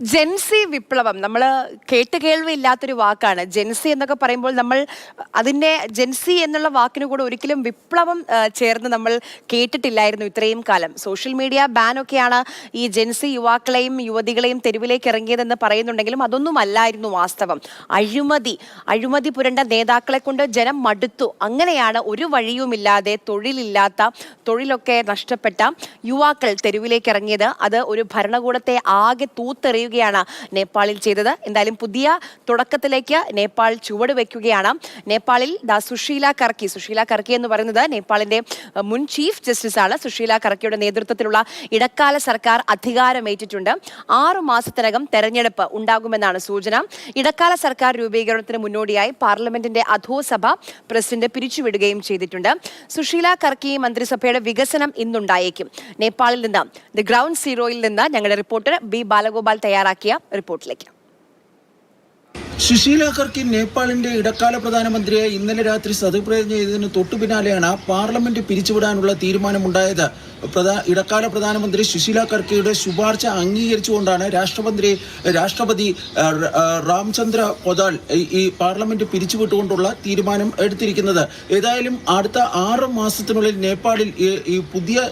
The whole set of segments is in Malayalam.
ജെൻസി വിപ്ലവം നമ്മൾ കേട്ട് കേൾവിയില്ലാത്തൊരു വാക്കാണ്. ജെൻസി എന്നൊക്കെ പറയുമ്പോൾ നമ്മൾ അതിന്റെ ജെൻസി എന്നുള്ള വാക്കിന് കൂടെ ഒരിക്കലും വിപ്ലവം ചേർന്ന് നമ്മൾ കേട്ടിട്ടില്ലായിരുന്നു ഇത്രയും കാലം. സോഷ്യൽ മീഡിയ ബാൻ ബാനൊക്കെയാണ് ഈ ജെൻസി യുവാക്കളെയും യുവതികളെയും തെരുവിലേക്ക് ഇറങ്ങിയതെന്ന് പറയുന്നുണ്ടെങ്കിലും അതൊന്നും അല്ലായിരുന്നു വാസ്തവം. അഴിമതി അഴിമതി പുരണ്ട നേതാക്കളെ കൊണ്ട് ജനം മടുത്തു. അങ്ങനെയാണ് ഒരു വഴിയുമില്ലാതെ തൊഴിലില്ലാത്ത തൊഴിലൊക്കെ നഷ്ടപ്പെട്ട യുവാക്കൾ തെരുവിലേക്ക് ഇറങ്ങിയത്. അത് ഒരു ഭരണകൂടത്തെ ആകെ തൂത്തെറിയുകയാണ് നേപ്പാളിൽ ചെയ്തത്. എന്തായാലും പുതിയ തുടക്കത്തിലേക്ക് നേപ്പാൾ ചുവട് വയ്ക്കുകയാണ്. നേപ്പാളിൽ ദാ സുശീല കർക്കി. സുശീല കർക്കി എന്ന് പറയുന്നത് നേപ്പാളിന്റെ മുൻ ചീഫ് ജസ്റ്റിസ് ആണ്. സുശീല കർക്കിയുടെ നേതൃത്വത്തിലുള്ള ഇടക്കാല സർക്കാർ അധികാരമേറ്റിട്ടുണ്ട്. ആറു മാസത്തിനകം തെരഞ്ഞെടുപ്പ് ഉണ്ടാകുമെന്നാണ് സൂചന. ഇടക്കാല സർക്കാർ രൂപീകരണത്തിന് മുന്നോടിയായി പാർലമെന്റിന്റെ അധോസഭ പ്രസിഡന്റ് പിരിച്ചുവിടുകയും ചെയ്തിട്ടുണ്ട്. സുശീല കർക്കി മന്ത്രിസഭയുടെ വികസനം ഇന്നുണ്ടായേക്കും. നേപ്പാളിൽ നിന്ന് ദി ഗ്രൗണ്ട് സീറോയിൽ നിന്ന് ഞങ്ങളുടെ റിപ്പോർട്ടർ ബി ബാലഗോപാൽ തയ്യാറാക്കിയ റിപ്പോർട്ടിലേക്ക്. സുശീല കർക്കി നേപ്പാളിന്റെ ഇടക്കാല പ്രധാനമന്ത്രിയെ ഇന്നലെ രാത്രി സത്യപ്രതിജ്ഞ ചെയ്തതിന് തൊട്ടു പിന്നാലെയാണ് പാർലമെന്റ് പിരിച്ചുവിടാനുള്ള തീരുമാനമുണ്ടായത്. പ്രധാ ഇടക്കാല പ്രധാനമന്ത്രി സുശീല കർക്കയുടെ ശുപാർശ അംഗീകരിച്ചുകൊണ്ടാണ് രാഷ്ട്രപതി രാഷ്ട്രപതി രാംചന്ദ്ര കൊതാൽ ഈ- പാർലമെന്റ് പിരിച്ചുവിട്ടുകൊണ്ടുള്ള തീരുമാനം എടുത്തിരിക്കുന്നത്. ഏതായാലും അടുത്ത ആറ് മാസത്തിനുള്ളിൽ നേപ്പാളിൽ ഈ പുതിയ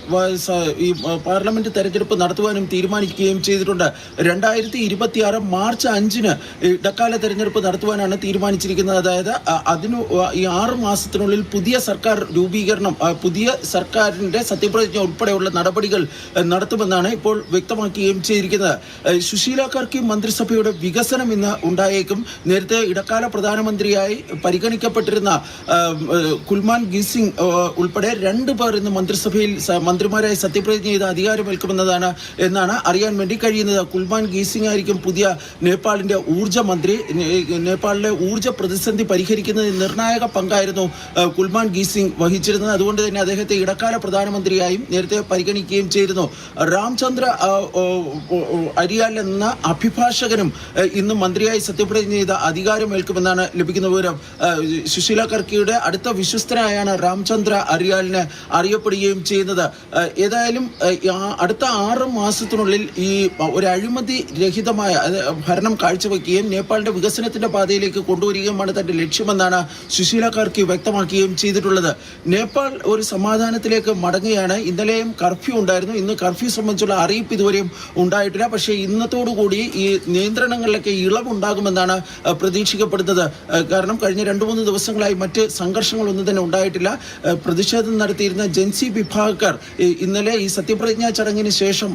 ഈ പാർലമെന്റ് തെരഞ്ഞെടുപ്പ് നടത്തുവാനും തീരുമാനിക്കുകയും ചെയ്തിട്ടുണ്ട്. രണ്ടായിരത്തി ഇരുപത്തി ആറ് മാർച്ച് അഞ്ചിന് ഇടക്കാല തെരഞ്ഞെടുപ്പ് നടത്തുവാനാണ് തീരുമാനിച്ചിരിക്കുന്നത്. അതായത് അതിനു ഈ ആറ് മാസത്തിനുള്ളിൽ പുതിയ സർക്കാർ രൂപീകരണം പുതിയ സർക്കാരിന്റെ സത്യപ്രതിജ്ഞ ഉൾപ്പെടെയുള്ള നടപടികൾ നടത്തുമെന്നാണ് ഇപ്പോൾ വ്യക്തമാക്കുകയും ചെയ്തിരിക്കുന്നത്. സുശീല കർക്കി മന്ത്രിസഭയുടെ വികസനം ഇന്ന് ഉണ്ടായേക്കും. നേരത്തെ ഇടക്കാല പ്രധാനമന്ത്രിയായി പരിഗണിക്കപ്പെട്ടിരുന്ന കുൽമാൻ ഗീസിംഗ് ഉൾപ്പെടെ രണ്ട് പേർ ഇന്ന് മന്ത്രിസഭയിൽ മന്ത്രിമാരായി സത്യപ്രതിജ്ഞ ചെയ്ത് അധികാരമേൽക്കുമെന്നതാണ് എന്നാണ് അറിയാൻ വേണ്ടി കഴിയുന്നത്. കുൽമാൻ ഗീസിംഗ് ആയിരിക്കും പുതിയ നേപ്പാളിന്റെ ഊർജ മന്ത്രി. നേപ്പാളിലെ ഊർജ പ്രതിസന്ധി പരിഹരിക്കുന്നതിൽ നിർണായക പങ്കായിരുന്നു കുൽമാൻ ഗീസിംഗ് വഹിച്ചിരുന്നത്. അതുകൊണ്ട് തന്നെ അദ്ദേഹത്തെ ഇടക്കാല പ്രധാനമന്ത്രിയായും നേരത്തെ പരിഗണിക്കുകയും ചെയ്തിരുന്നു. രാംചന്ദ്ര അരിയാൽ എന്ന അഭിഭാഷകനും ഇന്ന് മന്ത്രിയായി സത്യപ്രതിജ്ഞ ചെയ്ത അധികാരമേൽക്കുമെന്നാണ് ലഭിക്കുന്ന വിവരം. സുശീല കർക്കിയുടെ അടുത്ത വിശ്വസ്തനായാണ് രാംചന്ദ്ര അരിയാലിനെ അറിയപ്പെടുകയും ചെയ്യുന്നത്. ഏതായാലും അടുത്ത ആറ് മാസത്തിനുള്ളിൽ ഈ ഒരു അഴിമതി രഹിതമായ ഭരണം കാഴ്ചവെക്കുകയും നേപ്പാളിന്റെ വികസനത്തിന്റെ പാതയിലേക്ക് കൊണ്ടുവരികയുമാണ് തന്റെ ലക്ഷ്യമെന്നാണ് സുശീല കർക്കി വ്യക്തമാക്കുകയും ചെയ്തിട്ടുള്ളത്. നേപ്പാൾ ഒരു സമാധാനത്തിലേക്ക് മടങ്ങുകയാണ്. ഇന്നലെയും കർഫ്യൂ ഉണ്ടായിരുന്നു. ഇന്ന് കർഫ്യൂ സംബന്ധിച്ചുള്ള അറിയിപ്പ് ഇതുവരെയും ഉണ്ടായിട്ടില്ല. പക്ഷേ ഇന്നത്തോടുകൂടി ഈ നിയന്ത്രണങ്ങളിലൊക്കെ ഇളവുണ്ടാകുമെന്നാണ് പ്രതീക്ഷിക്കപ്പെടുന്നത്. കാരണം കഴിഞ്ഞ രണ്ട് മൂന്ന് ദിവസങ്ങളായി മറ്റ് സംഘർഷങ്ങളൊന്നും തന്നെ ഉണ്ടായിട്ടില്ല. പ്രതിഷേധം നടത്തിയിരുന്ന ജൻസി വിഭാഗക്കാർ ഇന്നലെ ഈ സത്യപ്രതിജ്ഞാ ചടങ്ങിന് ശേഷം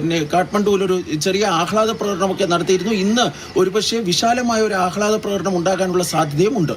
പിന്നെ കാഠ്മണ്ഡുവിൽ ഒരു ചെറിയ ആഹ്ലാദ പ്രകടനമൊക്കെ നടത്തിയിരുന്നു. ഇന്ന് ഒരുപക്ഷെ വിശാലമായ ഒരു ആഹ്ലാദ പ്രകടനം ഉണ്ടാകാനുള്ള സാധ്യതയും ഉണ്ട്